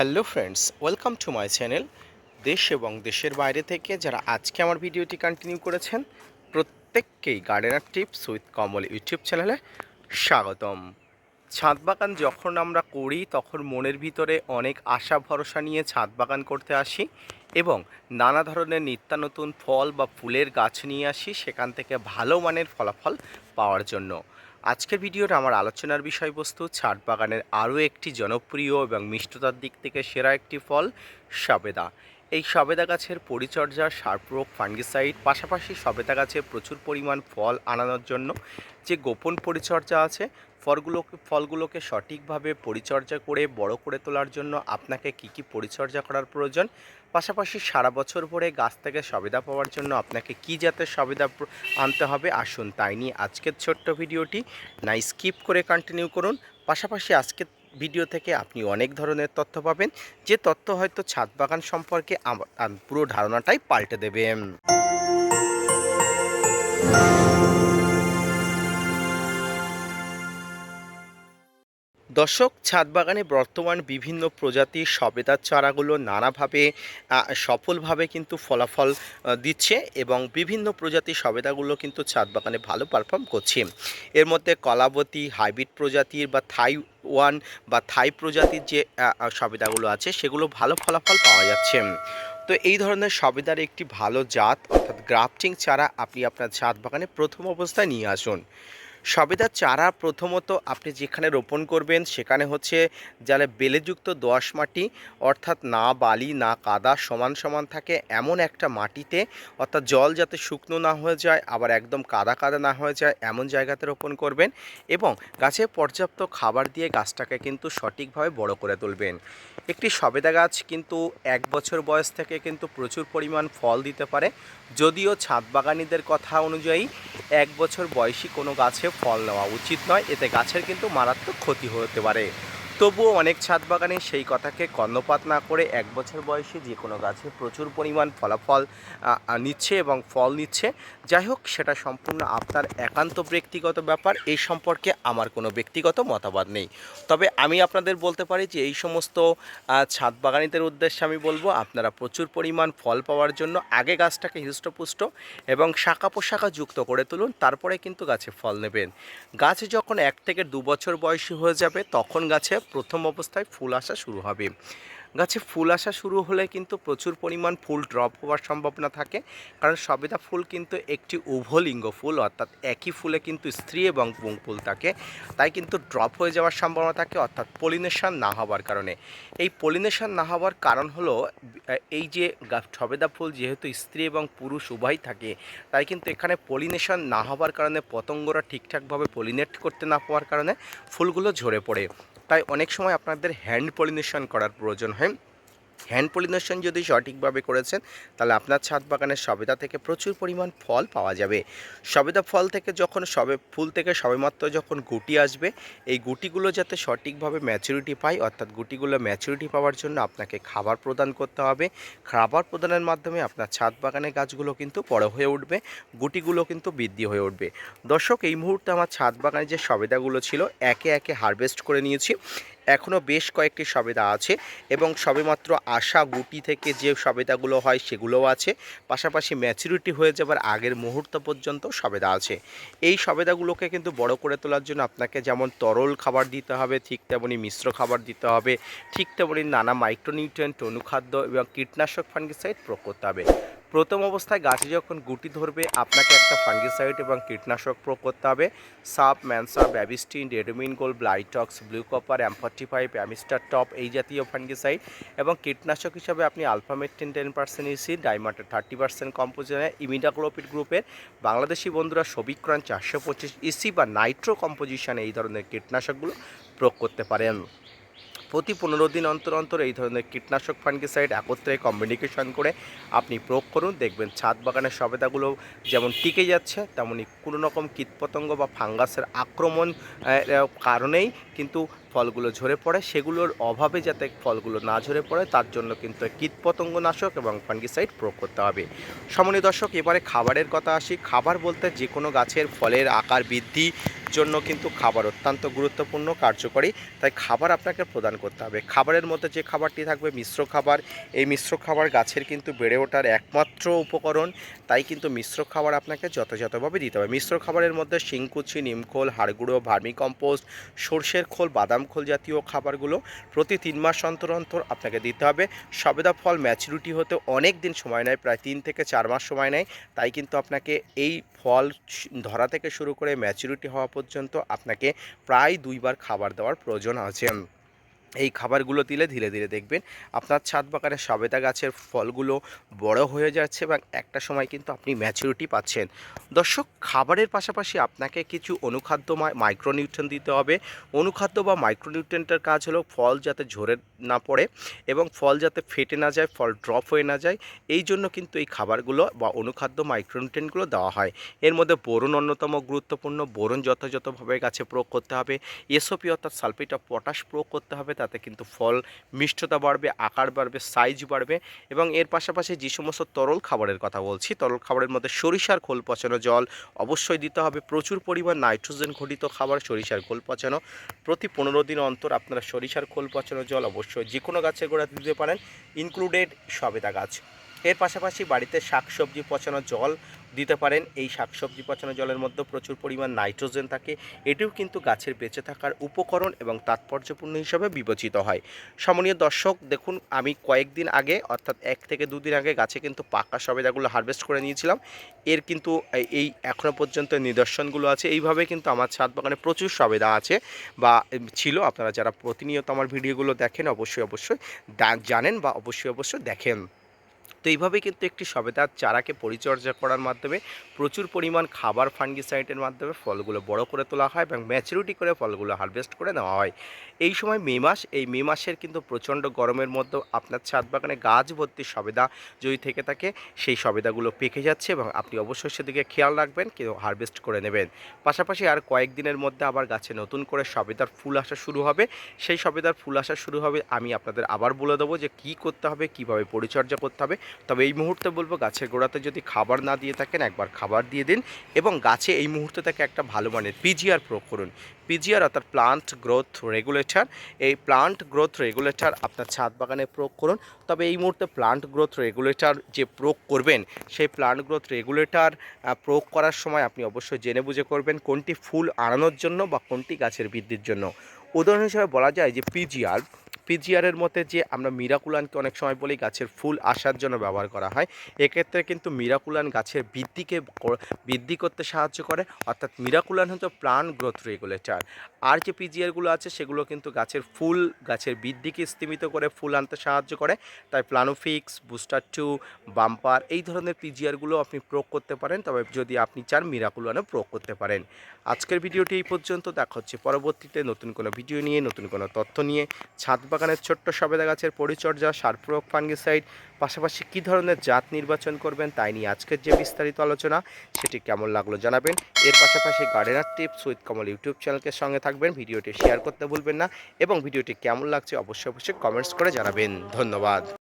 Hello friends welcome to my channel দেশ এবং দেশের বাইরে থেকে যারা আজকে আমার ভিডিওটি কন্টিনিউ করেছেন, প্রত্যেককেই gardener tips with Kamal YouTube চ্যানেলে স্বাগতম। ছাদ বাগান যখন আমরা করি, তখন মনের ভিতরে অনেক আশা, ভরসা নিয়ে ছাদ বাগান করতে আসি এবং নানা ধরনের নিত্যানতুন ফল বা ফুলের গাছ নিয়ে আসি, সেখান থেকে ভালো মানের ফলাফল পাওয়ার জন্য। আজকের ভিডিওর আমার আলোচনার বিষয়বস্তু ছাদ বাগানের আরও একটি জনপ্রিয় এবং মিষ্টতার দিক থেকে সেরা একটি ফল, সবেদা। এই সবেদা গাছের পরিচর্যা সারপ্রোগ ফাঙ্গিসাইড, পাশাপাশি সবেদা গাছে প্রচুর পরিমাণ ফল আনানোর জন্য যে গোপন পরিচর্যা আছে, ফলগুলোকে ফলগুলোকে সঠিকভাবে পরিচর্যা করে, বড় করে তোলার জন্য আপনাকে কি কি পরিচর্যা করার প্রয়োজন পাশাপাশি সারা বছর ভরে গাছ থেকে সুবিধা পাওয়ার জন্য আপনাকে কি জাতের সুবিধা আনতে হবে আসুন তাই নিয়ে আজকের ছোট্ট ভিডিওটি না স্কিপ করে কন্টিনিউ করুন। পাশাপাশি আজকের ভিডিও থেকে আপনি অনেক ধরনের তথ্য পাবেন। যে তথ্য হয়তো ছাদ বাগান সম্পর্কে পুরো ধারণাটাই পাল্টে দেবে দর্শক ছাদ বাগানে বর্তমান বিভিন্ন প্রজাতির সবেদার চারাগুলো নানাভাবে সফলভাবে কিন্তু ফলাফল দিচ্ছে এবং বিভিন্ন প্রজাতির সবেদাগুলো কিন্তু ছাদ বাগানে ভালো পারফর্ম করছে। এর মধ্যে কলাবতী, হাইব্রিড প্রজাতির বা থাই ওয়ান বা থাই প্রজাতির যে সবেদাগুলো আছে, সেগুলো ভালো ফলাফল পাওয়া যাচ্ছে। তো এই ধরনের সবেদার একটি ভালো জাত, অর্থাৎ গ্রাফটিং চারা আপনি আপনার ছাদ বাগানে প্রথম অবস্থায় নিয়ে আসুন। সবেদার চারা প্রথমত আপনি যেখানে রোপণ করবেন, সেখানে হচ্ছে যারা বেলেযুক্ত দোআঁশ মাটি, অর্থাৎ না বালি, না কাদা সমান সমান থাকে এমন একটা মাটিতে, অর্থাৎ জল যাতে শুকনো না হয়ে যায়, আবার একদম কাদা কাদা না হয়ে যায়, এমন জায়গাতে রোপণ করবেন এবং গাছে পর্যাপ্ত খাবার দিয়ে গাছটাকে কিন্তু সঠিকভাবে বড় করে তুলবেন। একটি সবেদা গাছ কিন্তু এক বছর বয়স থেকে কিন্তু প্রচুর পরিমাণ ফল দিতে পারে, যদিও ছাদ বাগানিদের কথা অনুযায়ী এক বছর বয়সী কোনো গাছে ফল নেওয়া উচিত নয়। এতে গাছের কিন্তু মারাত্মক ক্ষতি হতে পারে। তবুও অনেক ছাদ বাগানে সেই কথাকে কর্ণপাত না করে এক বছর বয়সী যে কোনো গাছে প্রচুর পরিমাণ ফলাফল নিচ্ছে এবং ফল নিচ্ছে। যাই হোক, সেটা সম্পূর্ণ আপনার একান্ত ব্যক্তিগত ব্যাপার। এই সম্পর্কে আমার কোনো ব্যক্তিগত মতামত নেই। তবে আমি আপনাদের বলতে পারি যে এই সমস্ত ছাদ বাগানিদের উদ্দেশ্যে আমি বলব, আপনারা প্রচুর পরিমাণ ফল পাওয়ার জন্য আগে গাছটাকে হৃষ্টপুষ্ট এবং শাখা পোশাখা যুক্ত করে তুলুন, তারপরে কিন্তু গাছে ফল নেবেন। গাছ যখন এক থেকে দু বছর বয়সী হয়ে যাবে, তখন গাছে প্রথম অবস্থায় ফুল আসা শুরু হবে। গাছে ফুল আসা শুরু হলে কিন্তু প্রচুর পরিমাণ ফুল ড্রপ হওয়ার সম্ভাবনা থাকে। কারণ সবেদা ফুল কিন্তু একটি উভলিঙ্গ ফুল, অর্থাৎ একই ফুলে কিন্তু স্ত্রী এবং পুং ফুল থাকে। তাই কিন্তু ড্রপ হয়ে যাওয়ার সম্ভাবনা থাকে, অর্থাৎ পলিনেশন না হওয়ার কারণে। এই পলিনেশন না হওয়ার কারণ হলো, এই যে সবেদা ফুল যেহেতু স্ত্রী এবং পুরুষ উভয় থাকে, তাই কিন্তু এখানে পলিনেশন না হওয়ার কারণে পতঙ্গরা ঠিকঠাকভাবে পলিনেট করতে না পাওয়ার কারণে ফুলগুলো ঝরে পড়ে। তাই অনেক সময় আপনাদের হ্যান্ড পলিনেশন করার প্রয়োজন হয়। হ্যান্ড পলিনেশন যদি সঠিকভাবে করেছেন, তাহলে আপনার ছাদ বাগানের সবেদা থেকে প্রচুর পরিমাণ ফল পাওয়া যাবে। সবেদা ফল থেকে যখন সবে, ফুল থেকে সবেমাত্র যখন গুটি আসবে, এই গুটিগুলো যাতে সঠিকভাবে ম্যাচুরিটি পায়, অর্থাৎ গুটিগুলো ম্যাচুরিটি পাওয়ার জন্য আপনাকে খাবার প্রদান করতে হবে। খাবার প্রদানের মাধ্যমে আপনার ছাদ বাগানের গাছগুলো কিন্তু বড় হয়ে উঠবে, গুটিগুলো কিন্তু বৃদ্ধি হয়ে উঠবে। দর্শক, এই মুহূর্তে আমার ছাদ বাগানে যে সবেদাগুলো ছিল, একে একে হারভেস্ট করে নিয়েছি। এখনও বেশ কয়েকটি সবেদা আছে এবং সবেমাত্র আশা গুটি থেকে যে সবেদাগুলো হয় সেগুলোও আছে। পাশাপাশি ম্যাচুরিটি হয়ে যাবার আগের মুহূর্ত পর্যন্ত সবেদা আছে। এই সবেদাগুলোকে কিন্তু বড় করে তোলার জন্য আপনাকে যেমন তরল খাবার দিতে হবে, ঠিক তেমনি মিশ্র খাবার দিতে হবে, ঠিক তেমনি নানা মাইক্রোনিউট্রিয়েন্ট অনুখাদ্য এবং কীটনাশক ফাঙ্গিসাইড প্রয়োগ করতে হবে। প্রথম অবস্থায় গাছে যখন গুটি ধরবে, আপনাকে একটা ফাঙ্গিসাইড এবং কীটনাশক প্রয়োগ করতে হবে। সাপ ম্যানসা Bavistin Ridomil gold Blitox, blue copper অ্যাম্পার্টি five Amistar top এই জাতীয় ফাঙ্গিসাইড এবং কীটনাশক হিসাবে আপনি আলফামেট্রিন টেন পার্সেন্ট ইসি ডাইমাটের থার্টি পার্সেন্ট কম্পোজিশনে, ইমিডাক্লোপিড গ্রুপের বাংলাদেশি বন্ধুরা সবিক্রণ চারশো পঁচিশ ইসি বা নাইট্রো কম্পোজিশনে এই ধরনের কীটনাশকগুলো প্রয়োগ করতে পারেন। প্রতি পনেরো দিন অন্তর অন্তর এই ধরনের কীটনাশক ফাঙ্গিসাইড একত্রে কম্বিনিকেশন করে আপনি প্রয়োগ করুন। দেখবেন ছাদ বাগানের সবেদাগুলো যেমন টিকে যাচ্ছে, তেমনি কোনো রকম কীটপতঙ্গ বা ফাঙ্গাসের আক্রমণ কারণেই কিন্তু ফলগুলো ঝরে পড়ে। সেগুলোর অভাবে যাতে ফলগুলো না ঝরে পড়ে, তার জন্য কিন্তু কীটপতঙ্গ নাশক এবং ফাঙ্গিসাইড প্রয়োগ করতে হবে। সমনীয় দর্শক, এবারে খাবারের কথা আসি। খাবার বলতে যে কোনো গাছের ফলের আকার বৃদ্ধি জন্য কিন্তু খাবার অত্যন্ত গুরুত্বপূর্ণ, কার্যকরী। তাই খাবার আপনাকে প্রদান করতে হবে। খাবারের মধ্যে যে খাবারটি থাকবে, মিশ্র খাবার, এই মিশ্র খাবার গাছের কিন্তু বেড়ে ওঠার একমাত্র উপকরণ। তাই কিন্তু মিশ্র খাবার আপনাকে যথাযথভাবে দিতে হবে। মিশ্র খাবারের মধ্যে শিংকুচি, নিমখোল, হাড়গুঁড়ো ভার্মি কম্পোস্ট সর্ষের খোল, বাদাম খোল জাতীয় খাবারগুলো প্রতি তিন মাস অন্তর অন্তর আপনাকে দিতে হবে। সবেদা ফল ম্যাচুরিটি হতে অনেক দিন সময় নেয়, প্রায় তিন থেকে চার মাস সময় নেয়। তাই কিন্তু আপনাকে এই ফল ধরা থেকে শুরু করে ম্যাচুরিটি হওয়া পর্যন্ত আপনাকে প্রায় দুইবার খাবার দেওয়ার প্রয়োজন আছে। এই খাবারগুলো দিলে ধীরে ধীরে দেখবেন আপনার ছাদ বাগানের সবেদা গাছের ফলগুলো বড় হয়ে যাচ্ছে এবং একটা সময় কিন্তু আপনি ম্যাচুরিটি পাচ্ছেন। দর্শক, খাবারের পাশাপাশি আপনাকে কিছু অনুখাদ্য মাইক্রোনিউট্রেন দিতে হবে। অনুখাদ্য বা মাইক্রোনিউট্রেন্টের কাজ হলো ফল যাতে ঝরে না পড়ে এবং ফল যাতে ফেটে না যায়, ফল ড্রপ হয়ে না যায়, এই জন্য কিন্তু এই খাবারগুলো বা অনুখাদ্য মাইক্রোনিউট্রেন্টগুলো দেওয়া হয়। এর মধ্যে বোরন অন্যতম গুরুত্বপূর্ণ। বোরন যথাযথভাবে গাছে প্রয়োগ করতে হবে। এসওপি অর্থাৎ সালফেট অফ পটাশ প্রয়োগ করতে হবে। তাতে কিন্তু ফল, মিষ্টতা বাড়বে, আকার বাড়বে সাইজ বাড়বে এবং এর পাশাপাশি যে সমস্ত তরল খাবারের কথা বলছি, তরল খাবারের মধ্যে সরিষার খোল পচানো জল অবশ্যই দিতে হবে। প্রচুর পরিমাণ নাইট্রোজেন ঘটিত খাবার, সরিষার খোল পচানো। প্রতি পনেরো দিন অন্তর আপনারা সরিষার খোল পচানো জল অবশ্যই যে কোনো গাছের গোড়া দিতে পারেন। ইনক্লুডেড সবেদা গাছ। এর পাশাপাশি বাড়িতে শাকসবজি পচানো জল দিতে পারেন। এই শাকসবজি পচানো জলের মধ্যে প্রচুর পরিমাণ নাইট্রোজেন থাকে। এটিও কিন্তু গাছের বেঁচে থাকার উপকরণ এবং তাৎপর্যপূর্ণ হিসাবে বিবেচিত হয়। সমনীয় দর্শক, দেখুন, আমি কয়েকদিন আগে, অর্থাৎ এক থেকে দুদিন আগে গাছে কিন্তু পাকা সবেদাগুলো হারভেস্ট করে নিয়েছিলাম। এর কিন্তু এই- এখনও পর্যন্ত নিদর্শনগুলো আছে। এইভাবে কিন্তু আমার ছাদ বাগানে প্রচুর সবেদা আছে বা ছিল। আপনারা যারা প্রতিনিয়ত আমার ভিডিওগুলো দেখেন, অবশ্যই অবশ্যই জানেন বা অবশ্যই অবশ্যই দেখেন। তো এইভাবে কিন্তু একটি সবেদার চারাকে পরিচর্যা করার মাধ্যমে প্রচুর পরিমাণ খাবার ফাঙ্গিসাইডের মাধ্যমে ফলগুলো বড় করে তোলা হয় এবং ম্যাচুরিটি করে ফলগুলো হারভেস্ট করে নেওয়া হয়। এই সময় মে মাস, এই মে মাসের কিন্তু প্রচণ্ড গরমের মধ্যে আপনার ছাদ বাগানে গাছ ভর্তি সবেদা যদি থেকে থাকে, সেই সবেদাগুলো পেকে যাচ্ছে এবং আপনি অবশ্যই সেদিকে খেয়াল রাখবেন কিন্তু হারভেস্ট করে নেবেন। পাশাপাশি আর কয়েকদিনের মধ্যে আবার গাছে নতুন করে সবেদার ফুল আসা শুরু হবে। সেই সবেদার ফুল আসা শুরু হবে, আমি আপনাদের আবার বলে দেবো যে কী করতে হবে, কীভাবে পরিচর্যা করতে হবে। তবে এই মুহূর্তে বলব গাছের গোড়াতে যদি খাবার না দিয়ে থাকেন, একবার খাবার দিয়ে দিন এবং গাছে এই মুহূর্তে থেকে একটা ভালো মানের পিজিআর প্রয়োগ করুন। পিজিআর অর্থাৎ প্লান্ট গ্রোথ রেগুলেটর এই প্লান্ট গ্রোথ রেগুলেটর আপনার ছাদ বাগানে প্রয়োগ করুন। তবে এই মুহূর্তে প্লান্ট গ্রোথ রেগুলেটর যে প্রয়োগ করবেন, সেই প্লান্ট গ্রোথ রেগুলেটর প্রয়োগ করার সময় আপনি অবশ্যই জেনে বুঝে করবেন কোনটি ফুল আনানোর জন্য বা কোনটি গাছের বৃদ্ধির জন্য। উদাহরণ হিসেবে বলা যায় যে পিজিআর পিজিআরের মতে যে আমরা মিরাকুলানকে অনেক সময় বলি গাছের ফুল আসার জন্য ব্যবহার করা হয়, এক্ষেত্রে কিন্তু মিরাকুলান গাছের বৃদ্ধিকে বৃদ্ধি করতে সাহায্য করে। অর্থাৎ মিরাকুলান হচ্ছে প্রাণ গ্রোথ রেগুলেটর আর যে পিজিআরগুলো আছে সেগুলো কিন্তু গাছের ফুল, গাছের বৃদ্ধিকে স্তীমিত করে ফুল আনতে সাহায্য করে। তাই প্লানোফিক্স বুস্টার টু বাম্পার এই ধরনের পিজিআরগুলো আপনি প্রয়োগ করতে পারেন। তবে যদি আপনি চান মিরাকুলানও প্রয়োগ করতে পারেন। আজকের ভিডিওটি এই পর্যন্ত। দেখা হচ্ছে পরবর্তীতে নতুন কোনো ভিডিও নিয়ে, নতুন কোনো তথ্য নিয়ে। ছাদ বাগানের ছোট্ট সবেদা গাছের পরিচর্যা, সার প্রয়োগ, ফাঙ্গিসাইড পাশাপাশি কী ধরনের জাত নির্বাচন করবেন তাই নিয়ে আজকের যে বিস্তারিত আলোচনা, সেটি কেমন লাগল জানাবেন। এর পাশাপাশি gardener tips with Kamal YouTube চ্যানেলকে সঙ্গে থাকবেন, ভিডিওটি শেয়ার করতে ভুলবেন না এবং ভিডিওটি কেমন লাগছে অবশ্যই অবশ্যই কমেন্টস করে জানাবেন। ধন্যবাদ।